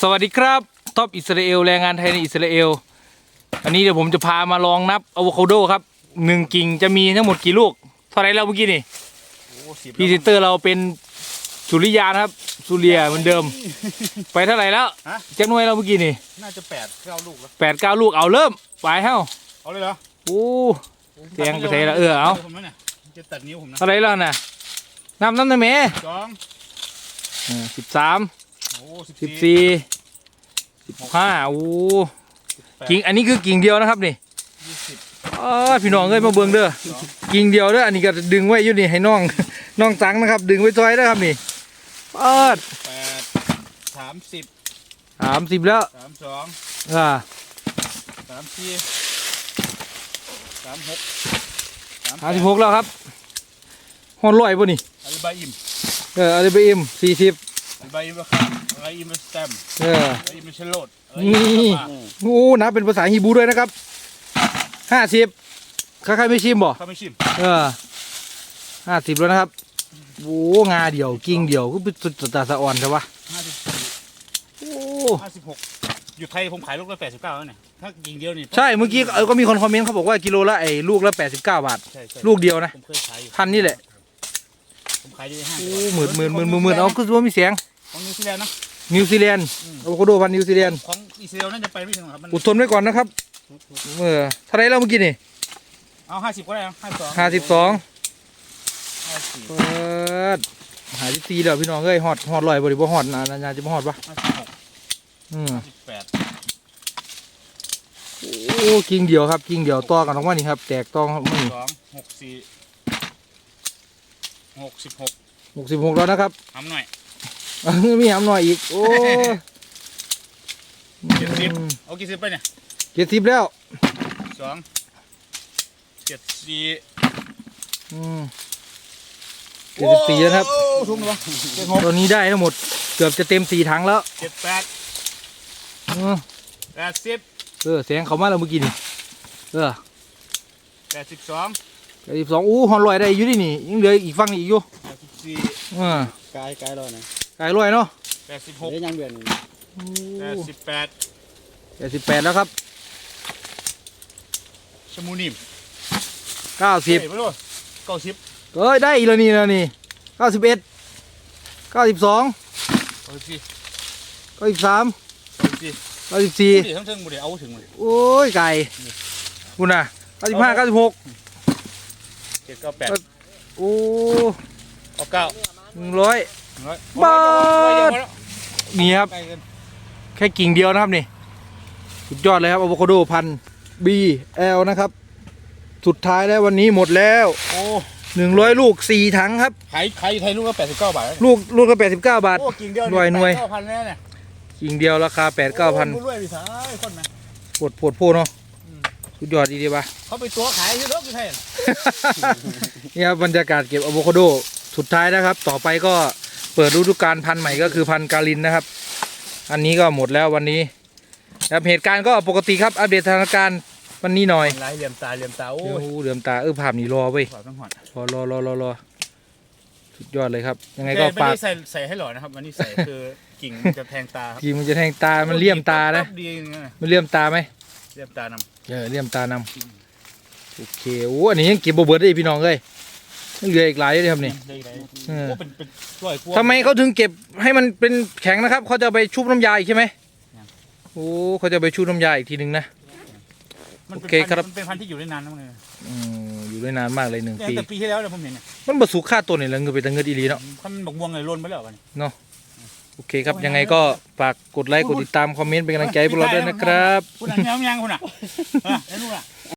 สวัสดีครับท็อปอิสราเอลแรงงานไทยในอิสราเอลอันนี้เดี๋ยวผมจะพามาลองนับอะโวคาโดครับหนึ่งกิ่งจะมีทั้งหมดกี่ลูกเท่าไหรแล้วเมื่อกี้นี่โอ้สิบพรีเซนเตอร์เราเป็นสุริยานะครับสุเรียเหมือนเดิม ไปเท่าไหร่แล้วฮะเจ๊หน่วยเราเมื่อกี้นี่น่าจะแปดเก้าลูกแล้วแปดเก้าลูกเอาเริ่มไปเฮ้าเอาเลยเหรอโอ้เสียงกระเทยละเออเอา ผมนะเนี่ยจะตัดนิ้วผมนะเท่าไหรแล้วน่ะนับนับหน่อยแหม่สองสิบสามโอ้ สิบสิบสี่สี่สิบห้าโอ้แปดกิ่งอันนี้คือกิ่งเดียวนะครับนี่ยี่สิบอ๋อพี่น้องเอ้ยมาเบิ่งเด้อสองกิ่งเดียวเด้ออันนี้ก็ดึงไว้อยู่นี่ให้น้องน้องสังนะครับ ดึงไว้ซอยเด้อครับนี่เปิดแปดสามสิบสามสิบแล้วสามสองอ่าสามสี่สามหกสามแปห้าดสิบหกแล้วครับฮอนลอยป่ะนี่อาลีบาอิมเอออะไรไปเอ็มสี่สิบ อาลีบาอิมราคาอาลีบาอิมสแตมเอออาลีบาอิมเชลโลดนี่โอ้นับเป็นภาษาฮีบรูด้วยนะครับห้าสิบใครๆไม่ชิมบ่เขาไม่ชิมเออห้าสิบแล้วนะครับโอ้งาเดียวกิ่งเดียวก็เป็นสุดตาสะอ่อนใช่ปะห้าสิบสี่โอ้ห้าสิบหกอยู่ไทยผมขายลูกละแปดสิบเก้าแล้วเนี่ยถ้ายิงเดียวนี่ใช่เมื่อกี้เออก็มีคนคอมเมนต์เขาบอกว่ากิโลละไอ้ลูกละแปดสิบเก้าบาท ใช่ใช่ลูกเดียวนะ ผมเคยขายอยู่พันนี่แหละผมขายอยู่ห้าโอ้หมื่นหมื่นหมื่นหมื่นหมื่นเอาคือว่ามีเสียง ของนิวซีแลนด์นะนิวซีแลนด์อืมอะโวคาโดพันธุ์นิวซีแลนด์ของอิสราเอลน่าจะไปไม่ถึงหรอกครับมันอดทนไว้ก่อนนะครับเออเท่าไหรแล้วเมื่อกี้นี่เอาห้าสิบก็ได้ห้าสองห้าสิบสองห้าสี่เปิดหาที่ตีแล้วพี่น้องเอ้ยฮอดฮอดลอยบริบ่ฮอดนะนานาจะบ่ฮอดปะห้าสิบหกอืมห้าสิบแปดโอ้กิ่งเดียวครับกิ่งเดียวต่อกันออกมานี่ครับ แตกต้องนี่สองหกสี่หกสิบหกหกสิบหกแล้วนะครับทำหน่อย มีหำหน่อยอีก โอ้เจ็ดสิบเอากี่สิบไปเนี่ยเจ็ดสิบแล้วสองเจ็ดสี่อืมเจ็ดสิบสี่แล้วครับโอ้ทุ่มเลยวะเจ็ดหกตอนนี้ได้ทั้งหมด เกือบจะเต็มสี่ถังแล้วเจ็ดแปดอืมแปดสิบเออเสียงเขามาแล้วเมื่อกี้นี่เออแปดสิบสองแปดสิบสองอู้ฮอนลอยได้อยู่ดินี่ยังเหลืออีกฝั่งนี้อีกอยู่แปดสิบสี่อ่ากายกายรอนะ ไก่ลอยเนาะแปดสิบหกเดี๋ยวยังเดือนแปดสิบแปดแปดสิบแปดแล้วครับชะมูนิมเก้าสิบเฮ้ยไม่รู้เก้าสิบเอ้ยได้อีกแล้วนี่แล้วนี่เก้าสิบเอ็ดเก้าสิบสองเก้าสิบสี่เก้าสิบสามเก้าสิบสี่เก้าสิบสี่เดี๋ยวทั้งเทิงหมดเลยเอาถึงหมดเลยโอ้ยไก่คุณน่ะเก้าสิบห้าเก้าสิบหกเจ็ดเก้าแปดโอ้เก้าเก้าหนึ่งร้อยร้อย บาดนี่ครับ แค่กิ่งเดียวนะครับนี่ สุดยอดเลยครับอะโวคาโดพันธุ์ BL นะครับ สุดท้ายแล้ววันนี้หมดแล้วโอ้หนึ่งร้อยลูกสี่ถังครับ ขายขายไทยลูกละแปดสิบเก้าบาทลูกลูกละแปดสิบเก้าบาทโอ้กิ่งเดียวหน่วยหน่วยเก้าพันแน่เนี่ยกิ่งเดียวราคาแปดเก้าพันรวยไปสายคนไหมปวดปวดโพเนาะสุดยอดดีดีปะเขาไปตัวขายที่รถไม่ใช่นี่ครับบรรยากาศเก็บอะโวคาโดสุดท้ายนะครับ ต่อไปก็ ปิดฤดูกาลพันธุ์ใหม่ก็คือพันธุ์กาลินนะครับ อันนี้ก็หมดแล้ววันนี้ครับเหตุการณ์ก็ปกติครับอัปเดตสถานการณ์วันนี้หน่อยลายเหลี่ยมตาเหลี่ยมตาโอ้โอ้ยโหเหลือมตาเออภาพนี้รอเว้ยขอต้องหอดรอรอรอรอรอสุดยอดเลยครับ ยังไงแต่ก็ไม่ฝากได้ใส่ใส่ให้หล่อนะครับวันนี้ใส่คือกิ่งมันจะแทงตาครับกีมันจะแทงตามันเลี่ยมตานะปั๊บดีอย่างเงี้ยนะมันเลี่ยมตาไหมเหลี่ยมตานเออเลี่ยมตานำโอเคโอ้อันนี้ยังเก็บบ่เบิดได้พี่น้องเลยยัง เหลืออีกหลายเลยครับนี่ำได้ไรเออ โอ้เป็นเป็นร้อยกว่าทำไมเขาถึงเก็บให้มันเป็นแข็งนะครับเขาจะเอาไปชุบน้ำยาอีกใช่ไหมครับโอ้เขาจะเอาไปชุบน้ำยาอีกทีหนึ่งนะ มันเป็นโอเคพันครับ ธุ์มันเป็นพันธุ์ที่อยู่ได้นานนะมันเลยอืมอยู่ได้นานมากเลยหนึ่งเนี่ยปี แต่ปีที่แล้วเนี่ยผมเห็นเนี่ยมันบสุค่าตัวนี่แหละเงินไปตั้งเงินอีหลีเนาะถ้ามันบอกวงเลยล้นไปแล้วกันโอเคครับยังไงก็ฝากกดไลค์กดติดตามคอมเมนต์เป็นกำลังใจให้พวกเราด้วยนะครับ คุณอะยังยังคุณอะเออแล้วนู่นอะ